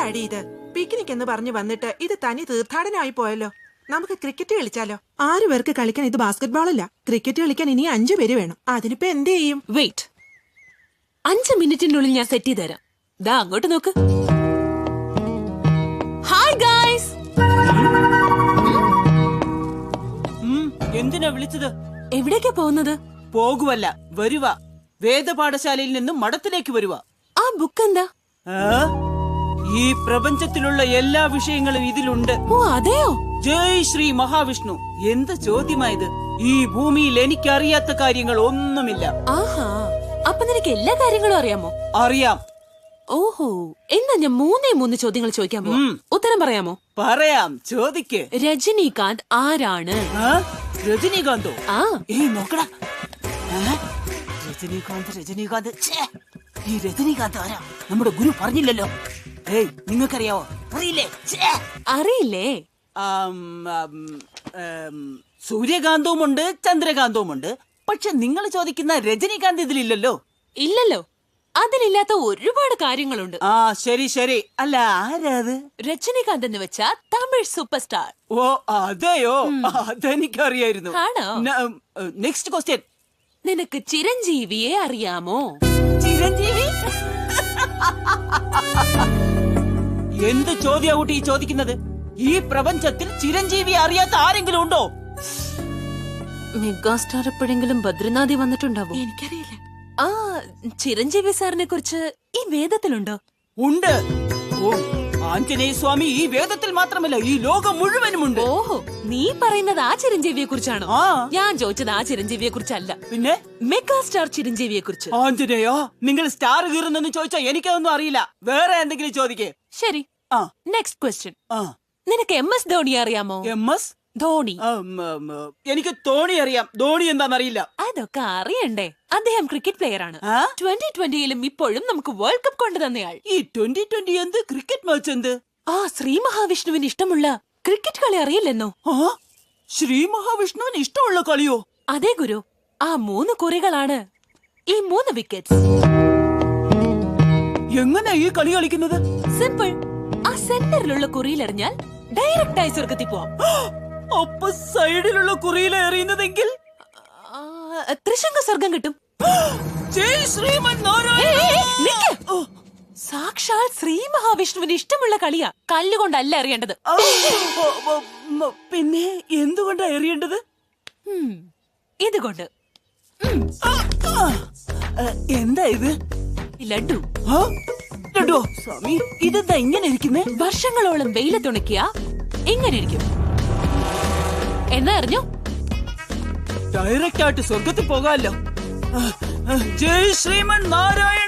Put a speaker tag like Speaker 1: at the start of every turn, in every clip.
Speaker 1: എന്താടി ഇത്? പിക്നിക് എന്ന് പറഞ്ഞു വന്നിട്ട് ഇത് തനി തീർത്ഥാടനമായി പോയല്ലോ. നമുക്ക് ക്രിക്കറ്റ് കളിച്ചാലോ? ആറു പേർക്ക് കളിക്കാൻ ഇത് ബാസ്കറ്റ്ബോൾ അല്ല. ക്രിക്കറ്റ് കളിക്കാൻ ഇനി അഞ്ചു പേര് വേണം. അതിനിപ്പോ എന്ത് ചെയ്യും?
Speaker 2: വെയിറ്റ് അഞ്ച് മിനിറ്റിനുള്ളിൽ ഞാൻ സെറ്റ് ചെയ്ത് തരാം. ദാ അങ്ങോട്ട് നോക്ക്. ഹായ് ഗായ്സ്
Speaker 3: എന്തിനാ വിളിച്ചത്?
Speaker 2: എവിടേക്കാ പോകുന്നത്?
Speaker 3: പോകുവല്ല വരുവ. വേദപാഠശാലയിൽ നിന്നും മഠത്തിലേക്ക് വരുവ.
Speaker 2: ആ ബുക്ക് എന്താ?
Speaker 3: ഈ പ്രപഞ്ചത്തിലുള്ള എല്ലാ വിഷയങ്ങളും ഇതിലുണ്ട്.
Speaker 2: ഓ അതെയോ?
Speaker 3: ജയ് ശ്രീ മഹാവിഷ്ണു. എന്ത് ചോദ്യമായത്? ഈ ഭൂമിയിൽ എനിക്ക് അറിയാത്ത കാര്യങ്ങൾ ഒന്നുമില്ല.
Speaker 2: ആഹാ. അപ്പൊ നിനക്ക് എല്ലാ കാര്യങ്ങളും അറിയാമോ?
Speaker 3: അറിയാം.
Speaker 2: ഓഹോ. എന്നാ ഞാൻ മൂന്നേ മൂന്ന് ചോദ്യങ്ങൾ ചോദിക്കാൻ പോവാം. ഉത്തരം പറയാമോ?
Speaker 3: പറയാം. ചോദിക്ക്.
Speaker 2: രജനീകാന്ത് ആരാണ്?
Speaker 3: രജനീകാന്തോ?
Speaker 2: ആ.
Speaker 3: ഏയ് നോക്കടാ? രജനീകാന്ത് രജനീകാന്ത്. ഈ രജനീകാന്ത് ആരാ? നമ്മുടെ ഗുരു പറഞ്ഞില്ലല്ലോ. ഏയ് നിങ്ങൾക്കറിയാവോ? അറിയില്ലേ!
Speaker 2: അറിയില്ലേ?
Speaker 3: ആം, ഏം, സൂര്യകാന്തവുമുണ്ട് ചന്ദ്രകാന്തവുമുണ്ട്. പക്ഷെ നിങ്ങൾ ചോദിക്കുന്ന രജനീകാന്ത് ഇതിലില്ലല്ലോ?
Speaker 2: ഇല്ലല്ലോ. അതിലില്ലാത്ത ഒരുപാട് കാര്യങ്ങളുണ്ട്.
Speaker 3: ആ ശരി ശരി. അല്ല ആരാത്?
Speaker 2: രജനീകാന്ത് എന്ന് വെച്ചാ തമിഴ് സൂപ്പർ സ്റ്റാർ
Speaker 3: ഓ അതെയോ? അതെനിക്കറിയായിരുന്നു.
Speaker 2: ആണോ?
Speaker 3: Next question.
Speaker 2: നിനക്ക് ചിരഞ്ജീവിയെ അറിയാമോ?
Speaker 3: ചിരഞ്ജീവി? എന്ത് ചോദ്യ കൂട്ടി ഈ ചോദിക്കുന്നത്? ഈ പ്രപഞ്ചത്തിൽ ചിരഞ്ജീവി അറിയാത്ത ആരെങ്കിലും ഉണ്ടോ?
Speaker 2: മെഗാസ്റ്റാർ എപ്പോഴെങ്കിലും ബദ്രിനാഥി വന്നിട്ടുണ്ടാവും?
Speaker 1: എനിക്കറിയില്ല.
Speaker 2: ആ ചിരഞ്ജീവി സാറിനെ കുറിച്ച് ഈ വേദത്തിലുണ്ടോ?
Speaker 3: ഉണ്ട്. ഓ ആഞ്ജനേയ സ്വാമി ഈ വേദത്തിൽ മാത്രമല്ല ഈ ലോകം മുഴുവനും ഉണ്ട്
Speaker 2: ഓഹോ നീ പറയുന്നത് ആ ചിരഞ്ജീവിയെ കുറിച്ചാണോ ഞാൻ ചോദിച്ചത് ആ ചിരഞ്ജീവിയെ കുറിച്ചല്ല
Speaker 3: പിന്നെ?
Speaker 2: മെഗാ സ്റ്റാർ ചിരഞ്ജീവിയെ കുറിച്ച്
Speaker 3: ആഞ്ജനേയോ നിങ്ങൾ സ്റ്റാർ കീറുന്നെന്ന് ചോദിച്ചാൽ എനിക്കതൊന്നും അറിയില്ല. വേറെ എന്തെങ്കിലും ചോദിക്കേ.
Speaker 2: ശരി.
Speaker 3: ആ.
Speaker 2: നെക്സ്റ്റ് ക്വസ്റ്റ്യൻ
Speaker 3: ആ.
Speaker 2: നിനക്ക് എം എസ് ധോണി അറിയാമോ?
Speaker 3: M S
Speaker 2: Dhoni.
Speaker 3: എനിക്ക് ധോണി അറിയാം. ധോണി എന്താണെന്നറിയില്ല.
Speaker 2: അതൊക്കെ അറിയണ്ടേ. അദ്ദേഹം ക്രിക്കറ്റ് പ്ലെയർ ആണ്? ട്വന്റി ട്വന്റിയിലും ഇപ്പോഴും നമുക്ക് വേൾഡ് കപ്പ് കൊണ്ടുതന്നയാൾ
Speaker 3: ഈ ട്വന്റി ട്വന്റി എന്ത്? ക്രിക്കറ്റ് മാച്ച് എന്ത്?
Speaker 2: ആ ശ്രീ മഹാവിഷ്ണുവിന് ഇഷ്ടമുള്ള ക്രിക്കറ്റ് കളി അറിയില്ലെന്നോ?
Speaker 3: ശ്രീ മഹാവിഷ്ണുവിന് ഇഷ്ടമുള്ള കളിയോ?
Speaker 2: അതെ ഗുരു. ആ മൂന്ന് കുറികളാണ് ഈ മൂന്ന് വിക്കറ്റ്
Speaker 3: എങ്ങനെ ഈ കളി കളിക്കുന്നത്?
Speaker 2: സിമ്പിൾ ആ സെന്ററിലുള്ള കുറിയിൽ എറിഞ്ഞാൽ ഡയറക്റ്റ് ആയി സ്വർഗത്തിൽ പോവാം.
Speaker 3: അപ്പൊ സൈഡിലുള്ള കുറിയിൽ എറിയുന്നതെങ്കിൽ?
Speaker 2: ത്രിശങ്ക സ്വർഗം കിട്ടും. സാക്ഷാൽ ശ്രീ മഹാവിഷ്ണുവിന് ഇഷ്ടമുള്ള കളിയാ. കല്ലുകൊണ്ടല്ല എറിയേണ്ടത്.
Speaker 3: പിന്നെ എന്തുകൊണ്ടാ എറിയേണ്ടത്?
Speaker 2: ഇതുകൊണ്ട്.
Speaker 3: എന്താ ഇത്?
Speaker 2: ലഡു.
Speaker 3: ലഡു ലഡുവോ? സ്വാമി ഇതെന്താ ഇങ്ങനെ ഇരിക്കുന്നേ?
Speaker 2: വർഷങ്ങളോളം വെയിലത്തുണക്കിയ. എങ്ങനെ ഇരിക്കും? എന്നാ അറിഞ്ഞോ?
Speaker 3: ഡയറക്റ്റ് ആയിട്ട് സ്വർഗത്തിൽ പോകാമല്ലോ. ജയ് ശ്രീമൻ നാരായണ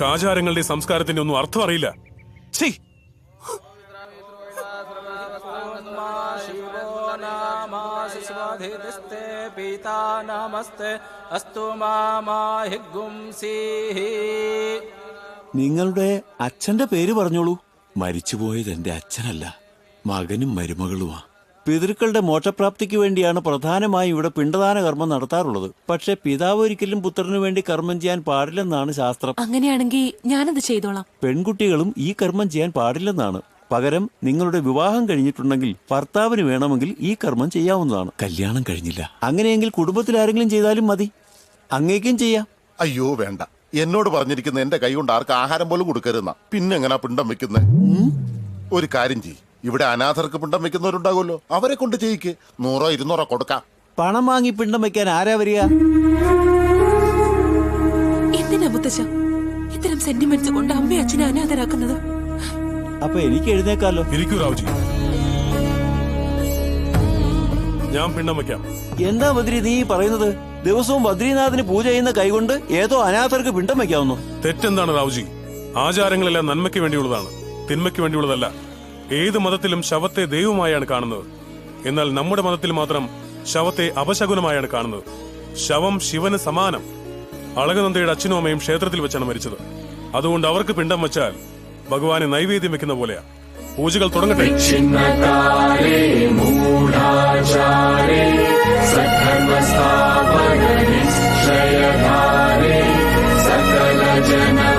Speaker 4: നിനക്ക് ആചാരങ്ങളുടെ സംസ്കാരത്തിന്റെ ഒന്നും അർത്ഥം അറിയില്ല ഛീ
Speaker 5: शिवोनामाशिस्वधिस्ते पीता नमस्ते अस्तु मामाहिगुंसीः
Speaker 6: നിങ്ങളുടെ അച്ഛന്റെ പേര് പറഞ്ഞോളൂ മരിച്ചുപോയത് എന്റെ അച്ഛനല്ല മകനും മരുമകളുമാ പിതൃക്കളുടെ മോക്ഷപ്രാപ്തിക്ക് വേണ്ടിയാണ് പ്രധാനമായും ഇവിടെ പിണ്ടദാന കർമ്മം നടത്താറുള്ളത്. പക്ഷെ പിതാവ് ഒരിക്കലും പുത്രനു വേണ്ടി കർമ്മം ചെയ്യാൻ പാടില്ലെന്നാണ് ശാസ്ത്രം.
Speaker 2: അങ്ങനെയാണെങ്കിൽ ഞാനത് ചെയ്തോളാം?
Speaker 6: പെൺകുട്ടികളും ഈ കർമ്മം ചെയ്യാൻ പാടില്ലെന്നാണ്. പകരം നിങ്ങളുടെ വിവാഹം കഴിഞ്ഞിട്ടുണ്ടെങ്കിൽ ഭർത്താവിന് വേണമെങ്കിൽ ഈ കർമ്മം ചെയ്യാവുന്നതാണ്. കല്യാണം കഴിഞ്ഞില്ല. അങ്ങനെയെങ്കിൽ കുടുംബത്തിൽ ആരെങ്കിലും ചെയ്താലും മതി. അങ്ങേക്കും ചെയ്യാം.
Speaker 7: അയ്യോ വേണ്ട. എന്നോട് പറഞ്ഞിരിക്കുന്ന എന്റെ കൈ കൊണ്ട് ആർക്ക് ആഹാരം പോലും കൊടുക്കരുന്ന പിന്നെ എങ്ങനെ പിണ്ടം വെക്കുന്നേ? ഒരു കാര്യം ചെയ്യ്. ഇവിടെ അനാഥർക്ക് പിണ്ടം വെക്കുന്നവരുണ്ടാകുമല്ലോ. അവരെ കൊണ്ട് ചെയ്യിക്ക്. നൂറോ ഇരുന്നൂറോ കൊടുക്കാം.
Speaker 6: പണം വാങ്ങി പിണ്ടം വെക്കാൻ ആരാ വരിക?
Speaker 2: എന്തിനാ മുത്തശ്ശ ഇത്തരം സെന്റിമെന്റ്സ് കൊണ്ട് അമ്മയും അച്ഛനെ അനാഥരാക്കുന്നത്?
Speaker 6: അപ്പൊ എനിക്ക് എഴുന്നേക്കാലോ.
Speaker 4: ഇരിക്കൂ റാവുജി ഞാൻ പിണ്ണം വെക്കാം.
Speaker 6: എന്താ ബദ്രി നീ പറയുന്നത്? ദിവസവും ബദ്രീനാഥിന് പൂജ ചെയ്യുന്ന കൈകൊണ്ട് ഏതോ അനാഥർക്ക് പിണ്ടം വെക്കാവുന്നു.
Speaker 4: തെറ്റെന്താണ് റാവുജി ആചാരങ്ങളെല്ലാം നന്മയ്ക്ക് വേണ്ടിയുള്ളതാണ്. തിന്മയ്ക്ക് വേണ്ടിയുള്ളതല്ല. ഏത് മതത്തിലും ശവത്തെ ദൈവമായാണ് കാണുന്നത്. എന്നാൽ നമ്മുടെ മതത്തിൽ മാത്രം ശവത്തെ അപശകുനമായാണ് കാണുന്നത്. ശവം ശിവന് സമാനം. അളകനന്ദയുടെ അച്ഛനും അമ്മയും ക്ഷേത്രത്തിൽ വെച്ചാണ് മരിച്ചത്. അതുകൊണ്ട് അവർക്ക് പിണ്ടം വെച്ചാൽ ഭഗവാനെ നൈവേദ്യം വെക്കുന്ന പോലെയാ. പൂജകൾ തുടങ്ങട്ടെ.
Speaker 6: ആരെയാ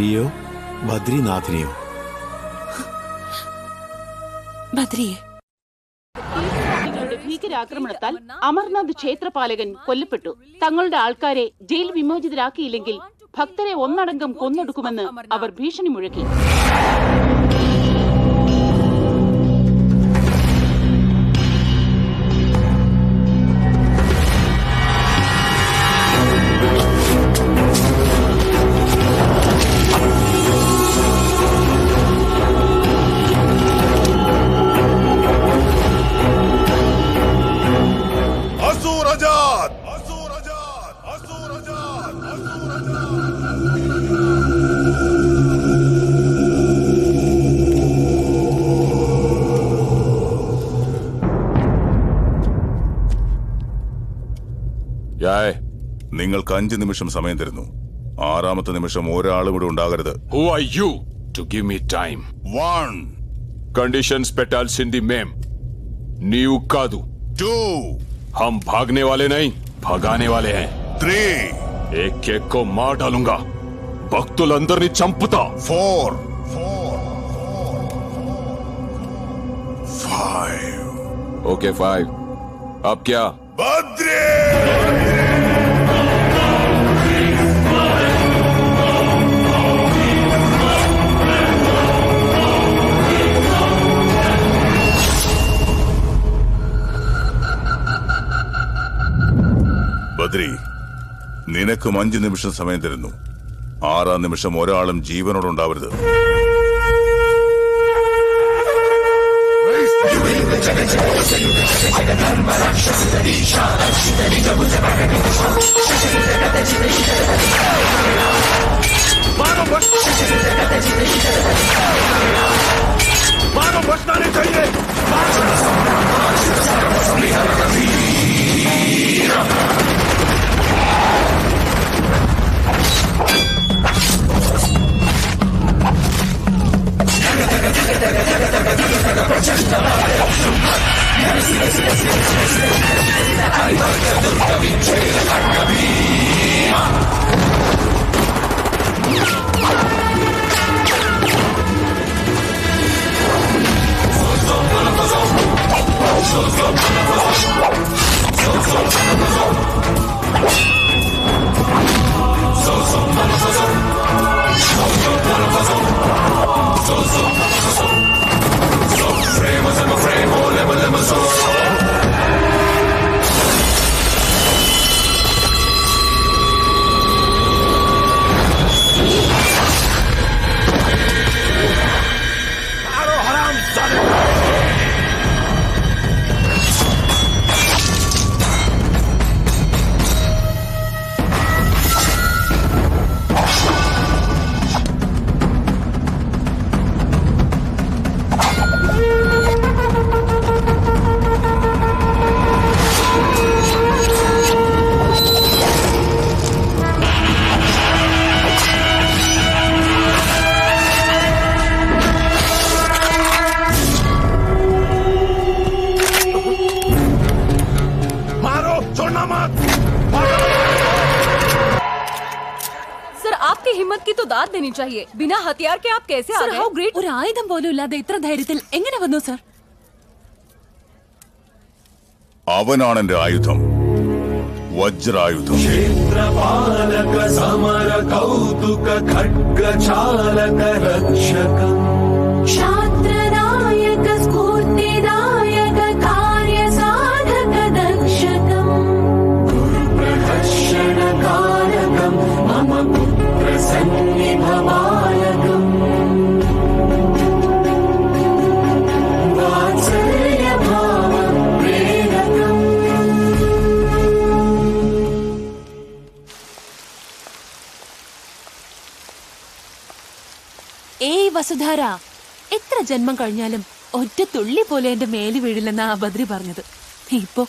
Speaker 6: ബദ്രിയോ? ബദ്രിനാഥിനെയോ?
Speaker 2: ബദ്രിയെ.
Speaker 8: ഭീകരാക്രമണത്താൽ അമർനാഥ് ക്ഷേത്രപാലകൻ കൊല്ലപ്പെട്ടു. തങ്ങളുടെ ആൾക്കാരെ ജയിൽ വിമോചിതരാക്കിയില്ലെങ്കിൽ ഭക്തരെ ഒന്നടങ്കം കൊന്നൊടുക്കുമെന്ന് അവർ ഭീഷണി മുഴക്കി.
Speaker 7: നിങ്ങൾക്ക് അഞ്ച് നിമിഷം സമയം തരുന്നു ആറാമത്തെ നിമിഷം ഒരാളും ഇവിടെ ഉണ്ടാകരുത്
Speaker 9: who are you to give me time
Speaker 7: one
Speaker 9: conditions petals in the ma'am new कादू
Speaker 7: टू
Speaker 9: हम भागने वाले नहीं भगाने वाले हैं
Speaker 7: थ्री
Speaker 9: एक एक को मार डालूंगा बख्तुल अंदर
Speaker 7: नहीं चंपता four
Speaker 9: four five okay five अब क्या
Speaker 7: बद्री ബദ്രി നിനക്കും അഞ്ചു നിമിഷം സമയം തരുന്നു ആറാം നിമിഷം ഒരാളും ജീവനോടുണ്ടാവരുത്
Speaker 9: मानो बचना
Speaker 2: नहीं Zor zor zor zor zor zor zor zor की तो दाद देनी चाहिए बिना हथियार के आप कैसे आ गए ഗ്രേറ്റ് ഒരു ആയുധം പോലും ഇല്ലാതെ ഇത്ര ധൈര്യത്തിൽ എങ്ങനെ വന്നു സർ
Speaker 9: അവനാണ് എന്റെ ആയുധം വജ്രായുധം
Speaker 10: क्षेत्रपालक समर कौतुक खड्ग चालक रक्षकम्
Speaker 2: ഏയ് വസുധാര എത്ര ജന്മം കഴിഞ്ഞാലും ഒറ്റ തുള്ളി പോലെ എന്റെ മേൽ വീഴില്ലെന്നാ ബദ്രി പറഞ്ഞത്. ഇപ്പോ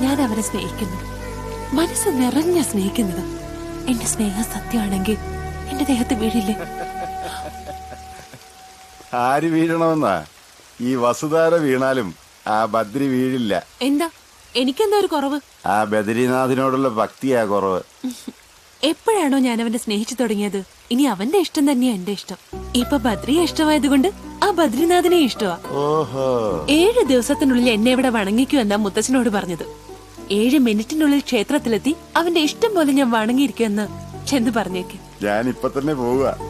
Speaker 2: ഞാൻ അവനെ സ്നേഹിക്കുന്നു. മനസ്സ് നിറഞ്ഞ സ്നേഹിക്കുന്നത്. എന്റെ സ്നേഹം സത്യമാണെങ്കിൽ എന്റെ ദേഹത്ത് വീഴില്ലേ?
Speaker 11: ആര് വീഴണമെന്നാ? ഈ വസുധാര വീണാലും ആ ബദ്രി വീഴില്ല.
Speaker 2: എന്താ? എനിക്കെന്താ ഒരു കുറവ്?
Speaker 11: ആ ബദ്രിനാഥിനോടുള്ള ഭക്തിയാ കുറവ്.
Speaker 2: എപ്പോഴാണോ ഞാൻ അവനെ സ്നേഹിച്ചു തുടങ്ങിയത്? ഇനി അവന്റെ ഇഷ്ടം തന്നെയാ എന്റെ ഇഷ്ടം. ഇപ്പൊ ബദ്രിയെ ഇഷ്ടമായതുകൊണ്ട് ആ ബദ്രിനാഥിനെ ഇഷ്ടമാ ഏഴ് ദിവസത്തിനുള്ളിൽ എന്നെ ഇവിടെ വണങ്ങിക്കൂ എന്നാ മുത്തച്ഛനോട് പറഞ്ഞത്. ഏഴ് മിനിറ്റിനുള്ളിൽ ക്ഷേത്രത്തിലെത്തി അവന്റെ ഇഷ്ടം പോലെ ഞാൻ വണങ്ങിയിരിക്കുമെന്ന് ചെന്ന് പറഞ്ഞേക്ക്.
Speaker 11: ഞാൻ ഇപ്പൊ തന്നെ പോവുക.